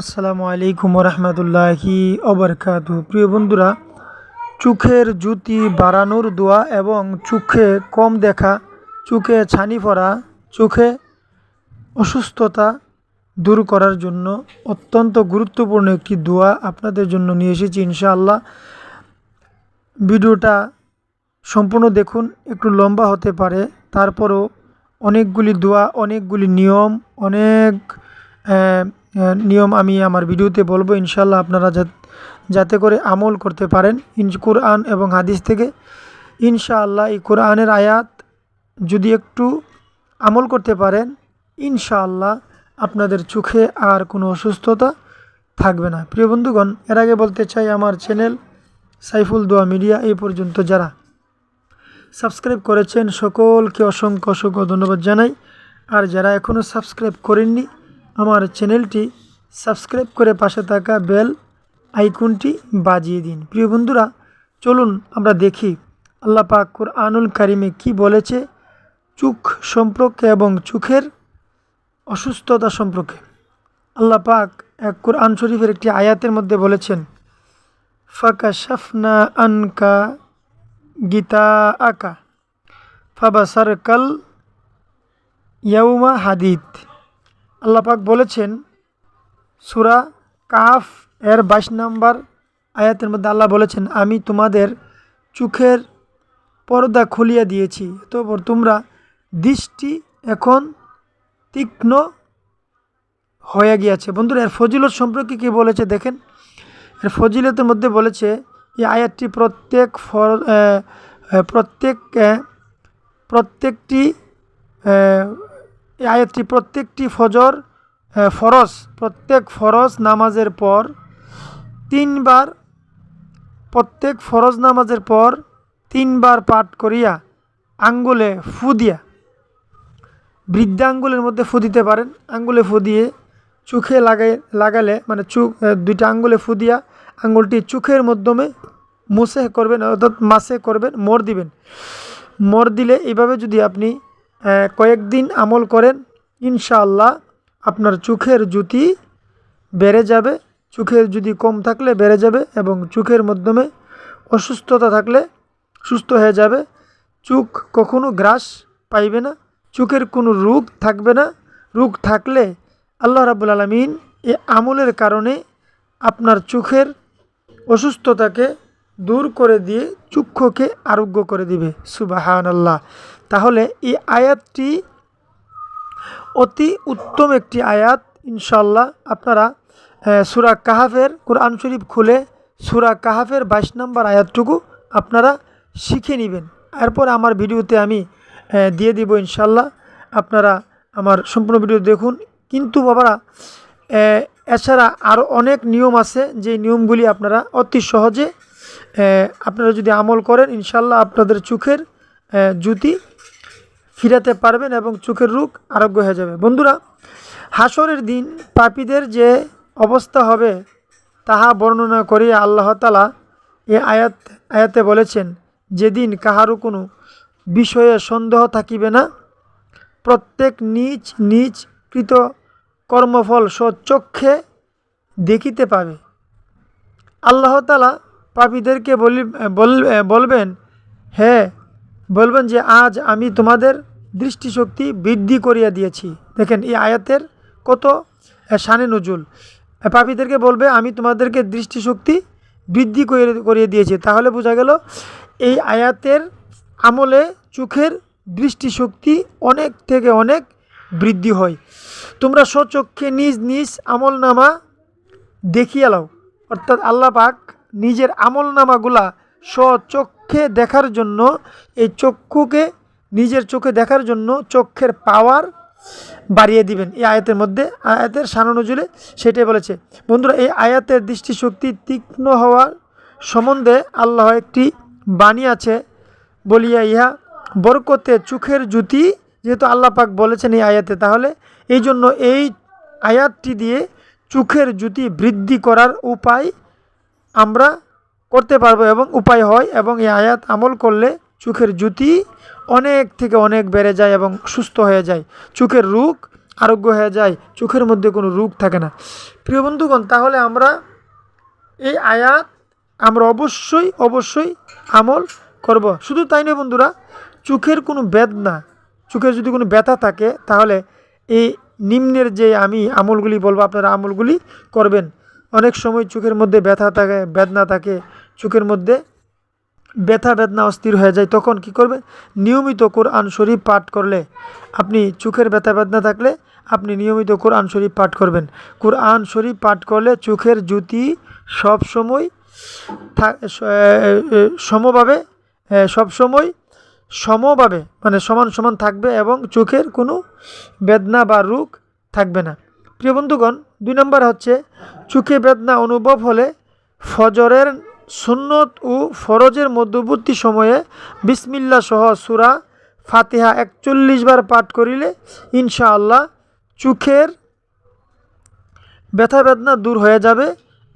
আসসালামু আলাইকুম রহমতুল্লাহি অবরকাত প্রিয় বন্ধুরা, চোখের জুতি বাড়ানোর দোয়া এবং চোখে কম দেখা, চোখে ছানি পড়া, চোখে অসুস্থতা দূর করার জন্য অত্যন্ত গুরুত্বপূর্ণ একটি দোয়া আপনাদের জন্য নিয়ে এসেছি ইনশাআল্লাহ। ভিডিওটা সম্পূর্ণ দেখুন, একটু লম্বা হতে পারে। তারপরও অনেকগুলি দোয়া, অনেকগুলি নিয়ম, অনেক নিয়ম আমি আমার ভিডিওতে বলব ইনশাল্লাহ আপনারা যাতে করে আমল করতে পারেন। ইন কোরআন এবং হাদিস থেকে ইনশাআল্লাহ এই কোরআনের আয়াত যদি একটু আমল করতে পারেন, ইনশাআল্লাহ আপনাদের চোখে আর কোনো অসুস্থতা থাকবে না। প্রিয় বন্ধুগণ, এর আগে বলতে চাই, আমার চ্যানেল সাইফুল দোয়া মিডিয়া এই পর্যন্ত যারা সাবস্ক্রাইব করেছেন, সকলকে অসংখ্য অসংখ্য ধন্যবাদ জানাই। আর যারা এখনও সাবস্ক্রাইব করেননি আমার চ্যানেলটি সাবস্ক্রাইব করে পাশে থাকা বেল আইকনটি বাজিয়ে দিন। প্রিয় বন্ধুরা, চলুন আমরা দেখি আল্লাহ পাক কোরআনুল কারিমে কি বলেছে। চোখ সম্পর্কে এবং চোখের অসুস্থতা সম্পর্কে। আল্লাহ পাক এক কোরআন শরীফের একটি আয়াতের মধ্যে বলেছেন ফাঁকা শাফনা আনকা গীতা আকা ফাবাসার কাল ইয়াউমা হাদিদ। আল্লাপাক বলেছেন, সুরা কাফ এর বাইশ নম্বর আয়াতের মধ্যে আল্লাহ বলেছেন, আমি তোমাদের চোখের পর্দা খুলিয়ে দিয়েছি। তবর তোমরা দৃষ্টি এখন তীক্ষ্ণ হয়ে গিয়েছে। বন্ধুরা, এর ফজিলত সম্পর্কে কী বলেছে দেখেন? এর ফজিলতের মধ্যে বলেছে, এই আয়াতটি প্রত্যেক ফর প্রত্যেক প্রত্যেকটি এই আয়াতটি প্রত্যেকটি ফজর ফরজ, প্রত্যেক ফরজ নামাজের পর, তিনবার, প্রত্যেক ফরজ নামাজের পর তিনবার পাঠ করিয়া আঙ্গুলে ফু দিয়া, বৃদ্ধা আঙ্গুলের মধ্যে ফু দিতে পারেন। আঙ্গুলে ফু দিয়ে চোখে লাগাই, লাগালে মানে চোখ দুইটা আঙ্গুলে ফু দিয়া আঙ্গুলটি চোখের মাধ্যমে মুছে করবেন, অর্থাৎ মাসে করবেন, মোর দিবেন। মোর দিলে এইভাবে যদি আপনি কয়েকদিন আমল করেন, ইনশাআল্লাহ আপনার চোখের জ্যোতি বেড়ে যাবে। চোখের যদি কম থাকলে বেড়ে যাবে এবং চোখের মাধ্যমে অসুস্থতা থাকলে সুস্থ হয়ে যাবে। চোখ কখনো গ্রাস পাইবে না, চোখের কোনো রোগ থাকবে না। রোগ থাকলে আল্লাহ রাবুল আলমিন এই আমলের কারণে আপনার চোখের অসুস্থতাকে দূর করে দিয়ে চক্ষুকে আরোগ্য করে দিবে। সুবাহান আল্লাহ তাহলে এই আয়াতটি অতি উত্তম একটি আয়াত ইনশাল্লাহ আপনারা সুরা কাহাফের কোরআন শরীফ খুলে সুরা কাহাফের বাইশ নম্বর আয়াতটুকু আপনারা শিখে নেবেন। এরপর আমার ভিডিওতে আমি দিয়ে দিব ইনশাল্লাহ আপনারা আমার সম্পূর্ণ ভিডিও দেখুন। কিন্তু বাবারা এছাড়া আরও অনেক নিয়ম আছে। যে নিয়মগুলি আপনারা অতি সহজে আপনারা যদি আমল করেন ইনশাল্লাহ আপনাদের চোখের জ্যোতি ফিরাতে পারবেন এবং চোখের রোগ আরোগ্য হয়ে যাবে। বন্ধুরা, হাসরের দিন পাপীদের যে অবস্থা হবে, তাহা বর্ণনা করিয়া আল্লাহ তালা এ আয়াত, আয়াতে বলেছেন, যেদিন কাহারও কোনো বিষয়ে সন্দেহ থাকিবে না, প্রত্যেক নিজ নিজ কৃত কর্মফল সচক্ষে দেখিতে পাবে। আল্লাহ তালা পাপীদেরকে বল- বলবেন হ্যাঁ বলবেন যে আজ আমি তোমাদের দৃষ্টিশক্তি বৃদ্ধি করিয়া দিয়েছি। দেখেন, এই আয়াতের কত শানে নজুল। পাপীদেরকে বলবে, আমি তোমাদেরকে দৃষ্টিশক্তি বৃদ্ধি করে করিয়ে দিয়েছি। তাহলে বোঝা গেল, এই আয়াতের আমলে চোখের দৃষ্টিশক্তি অনেক থেকে অনেক বৃদ্ধি হয়। তোমরা স্বচক্ষে নিজ নিজ আমল নামা দেখিয়ে লাও। অর্থাৎ আল্লাহ পাক নিজের আমল নামাগুলা স্বচক্ষে দেখার জন্য, এই চক্ষুকে, নিজের চোখে দেখার জন্য চক্ষের পাওয়ার বাড়িয়ে দিবেন। এই আয়াতের মধ্যে, আয়াতের সানানুজুলে সেটাই বলেছে। বন্ধুরা, এই আয়াতের দৃষ্টিশক্তি তীক্ষ্ণ হওয়ার সম্বন্ধে আল্লাহ একটি বাণী আছে। বলিয়া ইহা, বরকতে চোখের জুতি যেহেতু আল্লাহ পাক বলেছেন এই আয়াতে, তাহলে এই জন্য এই আয়াতটি দিয়ে চোখের জুতি বৃদ্ধি করার উপায় আমরা করতে পারব এবং উপায় হয় এবং এই আয়াত আমল করলে চোখের জ্যোতি অনেক থেকে অনেক বেড়ে যায় এবং সুস্থ হয়ে যায়। চোখের রোগ আরোগ্য হয়ে যায়, চোখের মধ্যে কোনো রোগ থাকে না। প্রিয় বন্ধুগণ, তাহলে আমরা এই আয়াত আমরা অবশ্যই অবশ্যই আমল করব। শুধু তাই নয় বন্ধুরা, চোখের কোনো বেদনা, চোখের যদি কোনো ব্যথা থাকে, তাহলে এই নিম্নের যে আমি আমলগুলি বলব, আপনারা আমলগুলি করবেন। অনেক সময় চোখের মধ্যে ব্যথা থাকে, বেদনা থাকে চোখের মধ্যে ব্যথা বেদনা অস্থির হয়ে যায় তখন কি করবে? নিয়মিত কোরআন শরীফ পাঠ করলে আপনি চোখের ব্যথা বেদনা থাকলে আপনি নিয়মিত কোরআন শরীফ পাঠ করবেন। কোরআন শরীফ পাঠ করলে চোখের জ্যোতি সব সময় থা- স- এ, এ, সমভাবে সবসময় সমভাবে মানে সমান সমান থাকবে এবং চোখের কোনো বেদনা বা রোগ থাকবে না। প্রিয় বন্ধুগণ দুই নম্বর হচ্ছে চোখে বেদনা অনুভব হলে ফজরের সুন্নত ও ফরজের মধ্যবর্তী সময়ে বিসমিল্লা সহ সুরা ফাতিহা একচল্লিশ বার পাঠ করিলে ইনশাআল্লাহ চোখের ব্যথা বেদনা দূর হয়ে যাবে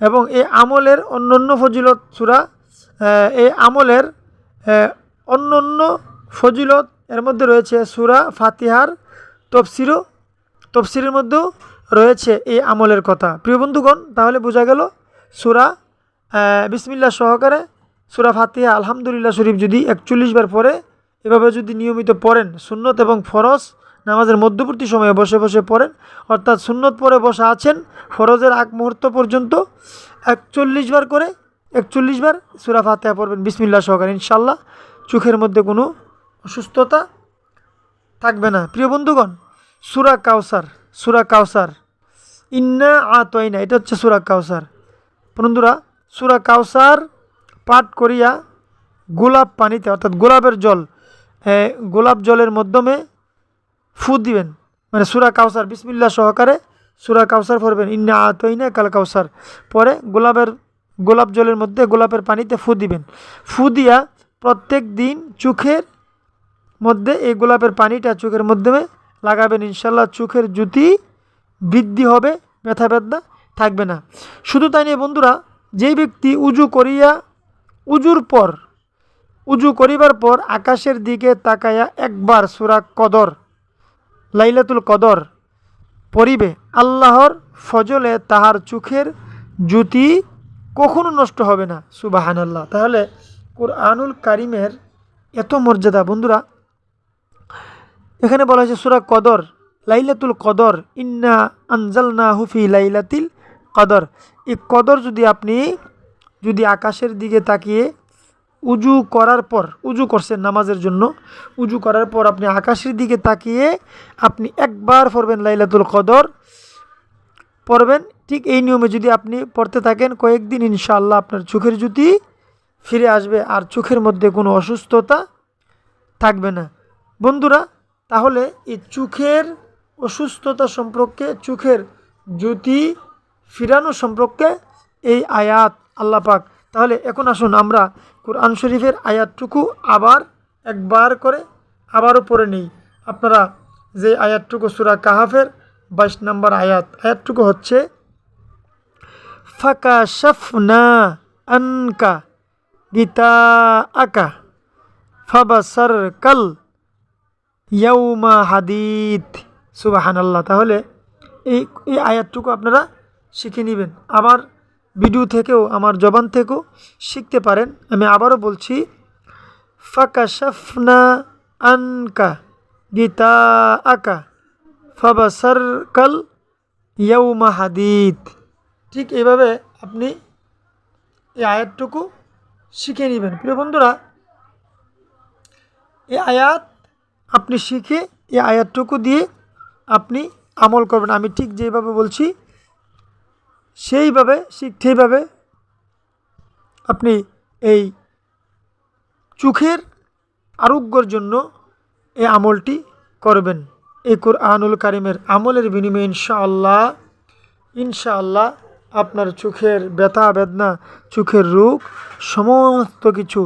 এবং এই আমলের অন্যান্য ফজিলত সুরা এই আমলের অন্যান্য ফজিলত এর মধ্যে রয়েছে সুরা ফাতিহার তফসিরও, তফসিরের মধ্যেও রয়েছে এই আমলের কথা। প্রিয় বন্ধুগণ, তাহলে বোঝা গেল সুরা বিসমিল্লা সহকারে সুরা ফাতিহা, আলহামদুলিল্লাহ শরীফ যদি একচল্লিশ বার পরে এভাবে যদি নিয়মিত পড়েন, সুন্নত এবং ফরজ নামাজের মধ্যবর্তী সময়ে বসে বসে পড়েন, অর্থাৎ সুন্নত পরে বসা আছেন, ফরজের আগ মুহূর্ত পর্যন্ত একচল্লিশ বার করে, একচল্লিশ বার সুরা ফাতেহা পড়বেন বিসমিল্লা সহকারে ইনশাল্লাহ চোখের মধ্যে কোনো অসুস্থতা থাকবে না। প্রিয় বন্ধুগণ, সুরা কাউসার সুরা কাউসার ইন্না আতয়না এটা হচ্ছে সুরা কাউসার বন্ধুরা সুরা কাউসার পাঠ করিয়া গোলাপ পানিতে, অর্থাৎ গোলাপের জল গোলাপ জলের মাধ্যমে ফু দিবেন। মানে সুরা কাউসার বিসমিল্লা সহকারে সুরা কাউসার পড়বেন। ইন্না আতইনা কাল কাউসার পরে গোলাপের, গোলাপ জলের মধ্যে গোলাপের পানিতে ফু দিবেন। ফু দিয়া প্রত্যেক দিন চোখের মধ্যে এই গোলাপের পানিটা চোখের মাধ্যমে লাগাবেন। ইনশাল্লাহ চোখের জুতি বৃদ্ধি হবে ব্যথা ব্যথা থাকবে না। শুধু তাই নয় বন্ধুরা যেই ব্যক্তি উজু করিয়া, উজুর পর, উজু করিবার পর আকাশের দিকে তাকাইয়া একবার সুরা কদর, লাইলাতুল কদর পরিবে আল্লাহর ফজলে তাহার চোখের জ্যোতি কখনো নষ্ট হবে না সুবাহান আল্লাহ তাহলে কোরআনুল কারিমের এত মর্যাদা, বন্ধুরা, এখানে বলা হয়েছে সুরা কদর, লাইলাতুল কদর, ইন্না আনজালনা হুফি লাইলাতিল কদর। এই কদর যদি আপনি যদি আকাশের দিকে তাকিয়ে উজু করার পর, উজু করছেন নামাজের জন্য, উজু করার পর আপনি আকাশের দিকে তাকিয়ে আপনি একবার পড়বেন লাইলাতুল কদর। পড়বেন, ঠিক এই নিয়মে যদি আপনি পড়তে থাকেন, কয়েকদিন ইনশাআল্লাহ আপনার চোখের জ্যোতি ফিরে আসবে আর চোখের মধ্যে কোনো অসুস্থতা থাকবে না। বন্ধুরা, তাহলে এই চোখের অসুস্থতা সম্পর্কে চোখের জ্যোতি ফিরানো সম্পর্কে এই আয়াত, আল্লাহ পাক। তাহলে এখন আসুন আমরা কোরআন শরীফের আয়াতটুকু আবার একবার করে আবারও পড়ে নিই। আপনারা যে আয়াতটুকু সুরা কাহাফের বাইশ নম্বর আয়াত, আয়াতটুকু হচ্ছে ফাঁকা শফনা আনকা গীতা আকা ফাবাসার কাল ইয়াউমা হাদিদ। সুবাহান আল্লাহ তাহলে এই এই আয়াতটুকু আপনারা শিখে নেবেন। আমার ভিডিও থেকেও, আমার জবান থেকেও শিখতে পারেন। আমি আবারও বলছি ফাঁকা শাফনা আনকা গীতা আকা ফাবাসার কাল ইয়াউমা হাদিদ। ঠিক এইভাবে আপনি এই আয়াতটুকু শিখে নেবেন। প্রিয় বন্ধুরা এই আয়াত আপনি শিখে এই আয়াতটুকু দিয়ে আপনি আমল করবেন। আমি ঠিক যেভাবে বলছি সেইভাবে, ঠিক সেইভাবে আপনি এই চোখের আরোগ্যর জন্য এই আমলটি করবেন। এই কোরআনুল কারিমের আমলের বিনিময়ে ইনশাআল্লাহ ইনশাআল্লাহ আপনার চোখের ব্যথা, বেদনা, চোখের রোগ সমস্ত কিছু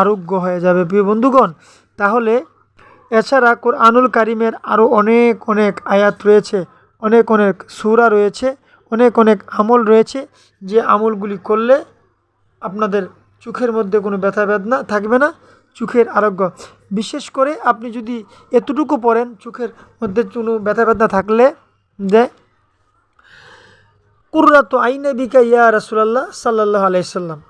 আরোগ্য হয়ে যাবে। প্রিয় বন্ধুগণ, তাহলে এছাড়া কোরআনুল কারিমের আরও অনেক অনেক আয়াত রয়েছে, অনেক অনেক সুরা রয়েছে। অনেক অনেক আমল রয়েছে, যে আমলগুলি করলে আপনাদের চোখের মধ্যে কোনো ব্যথা বেদনা থাকবে না, চোখের আরোগ্য। বিশেষ করে আপনি যদি এতটুকু পড়েন, চোখের মধ্যে কোনো ব্যথা বেদনা থাকলে যে, কুর্রাত আইনে বিকা ইয়া রাসুলাল্লাহ সাল্লাহ আলাইসাল্লাম